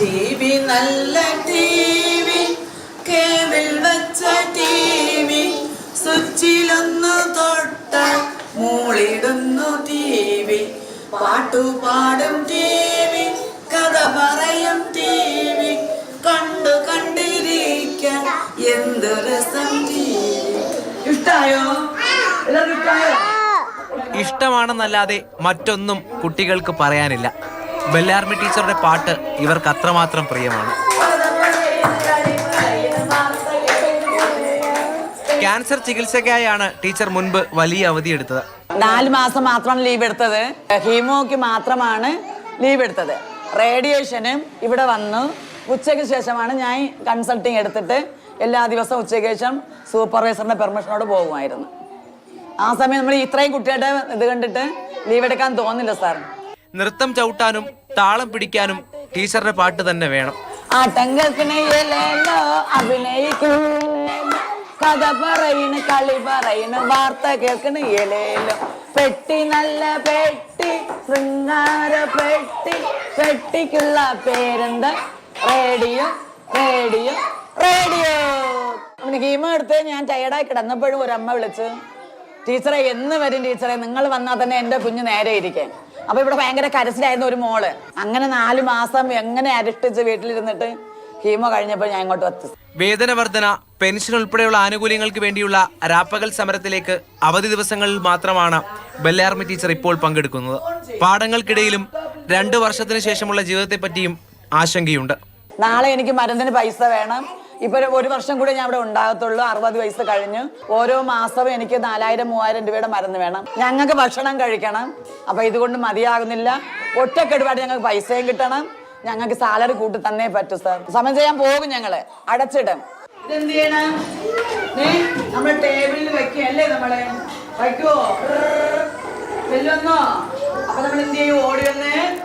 T നല്ല T V cable വെച്ച T V തൊട്ട മൂളിടുന്നു ടി വി പാട്ടുപാടും ടി കഥ പറയും ടി വി കണ്ടു കണ്ടിരിക്കാൻ എന്ത് രസം ടി ഇഷ്ടായോ? എല്ലാവർക്കും ഇഷ്ടായോ? ഇഷ്ടമാണെന്നല്ലാതെ മറ്റൊന്നും കുട്ടികൾക്ക് പറയാനില്ല. ബെല്ലാർമി ടീച്ചറുടെ പാട്ട് ഇവർക്ക് അത്രമാത്രം പ്രിയമാണ്. ക്യാൻസർ ചികിത്സയ്ക്കായാണ് ടീച്ചർ മുൻപ് വലിയ അവധി എടുത്തത്. നാല് മാസം മാത്രമാണ് ലീവ് എടുത്തത്. ഹീമോക്ക് മാത്രമാണ് ലീവ് എടുത്തത്. റേഡിയേഷനും ഇവിടെ വന്നു. ഉച്ചയ്ക്ക് ശേഷമാണ് ഞാൻ കൺസൾട്ടിങ് എടുത്തിട്ട് എല്ലാ ദിവസവും ഉച്ചയ്ക്ക് ശേഷം സൂപ്പർവൈസറിന്റെ പെർമിഷനോട് പോകുമായിരുന്നു. ആ സമയം നമ്മൾ ഇത്രയും കുട്ടികളുടെ ഇത് കണ്ടിട്ട് ലീവ് എടുക്കാൻ തോന്നില്ല സാർ നൃത്തം ചവിട്ടാനും താളം പിടിക്കാനും ടീച്ചറുടെ പാട്ട് തന്നെ വേണം. ആട്ടം കേൾക്കണേലോ അഭിനയിക്കൂലേലോ കഥ പറയുന്ന കളി പറയുന്ന വാർത്ത കേൾക്കണേലേലോ പെട്ടി നല്ല പെട്ടി ശൃംഗാര പെട്ടി പെട്ടിക്കുള്ള പേരെന്താ? Radio radio radio. അവന് ഗെയിം എടുത്ത് ഞാൻ ടയർഡായി കിടന്നപ്പോഴും ഒരമ്മ വിളിച്ച് ടീച്ചറെ എന്ന് വരും ടീച്ചറെ? നിങ്ങൾ വന്നാൽ തന്നെ എന്റെ കുഞ്ഞ് നേരെ ഇരിക്കാൻ അപ്പോൾ ഇവിടെ ഭയങ്കര കരച്ചിലായിരുന്നു ഒരു മോൾ. അങ്ങനെ നാല് മാസം എങ്ങനെ അരിഷ്ടിച്ച് വീട്ടിലിരുന്നിട്ട് ഹീമോ കഴിഞ്ഞപ്പോൾ ഞാൻ ഇങ്ങോട്ട് എത്തി വേതന വർധന പെൻഷൻ ഉൾപ്പെടെയുള്ള ആനുകൂല്യങ്ങൾക്ക് വേണ്ടിയുള്ള രാപ്പകൽ സമരത്തിലേക്ക് അവധി ദിവസങ്ങളിൽ മാത്രമാണ് ബെല്ലാർമി ടീച്ചർ ഇപ്പോൾ പങ്കെടുക്കുന്നത്. പാഠങ്ങൾക്കിടയിലും രണ്ടു വർഷത്തിന് ശേഷമുള്ള ജീവിതത്തെ ജീവിതത്തെപ്പറ്റിയും ആശങ്കയുണ്ട്. നാളെ എനിക്ക് മരുന്നിന് പൈസ വേണം. ഇപ്പൊ ഒരു- വർഷം കൂടെ ഞാൻ ഇവിടെ ഉണ്ടാകത്തുള്ളൂ. അറുപത് വയസ്സ് കഴിഞ്ഞു ഓരോ മാസവും എനിക്ക് നാലായിരം മൂവായിരം രൂപയുടെ മരുന്ന് വേണം. ഞങ്ങൾക്ക് ഭക്ഷണം കഴിക്കണം. അപ്പൊ ഇതുകൊണ്ട് മതിയാകുന്നില്ല. ഒറ്റക്കെടുപാട് ഞങ്ങൾക്ക് പൈസയും കിട്ടണം. ഞങ്ങൾക്ക് സാലറി കൂട്ടി തന്നേ പറ്റൂ സാർ സമയം ചെയ്യാൻ പോകും ഞങ്ങൾ. അടച്ചിടും. ഇതെന്ത് ചെയ്യണം? നമ്മൾ ടേബിളിൽ നമ്മളെ? നമ്മൾ ഓടി വന്ന്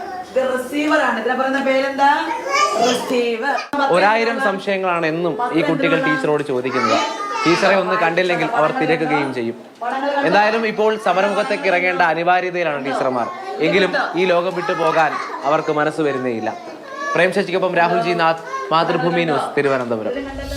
റിസീവർ ആണ്. ഇതിനെ പറയുന്ന പേരെന്താ? ഒരായിരം സംശയങ്ങളാണ് എന്നും ഈ കുട്ടികൾ ടീച്ചറോട് ചോദിക്കുന്നത്. ടീച്ചറെ ഒന്ന് കണ്ടില്ലെങ്കിൽ അവർ തിരക്കുകയും ചെയ്യും. എന്തായാലും ഇപ്പോൾ സമരമുഖത്തേക്ക് ഇറങ്ങേണ്ട അനിവാര്യതയിലാണ് ടീച്ചർമാർ. എങ്കിലും ഈ ലോകം വിട്ടു പോകാൻ അവർക്ക് മനസ്സ് വരുന്നേയില്ല. പ്രേം ശശിക്കൊപ്പം രാഹുൽ ജി നാഥ് മാതൃഭൂമി ന്യൂസ് തിരുവനന്തപുരം.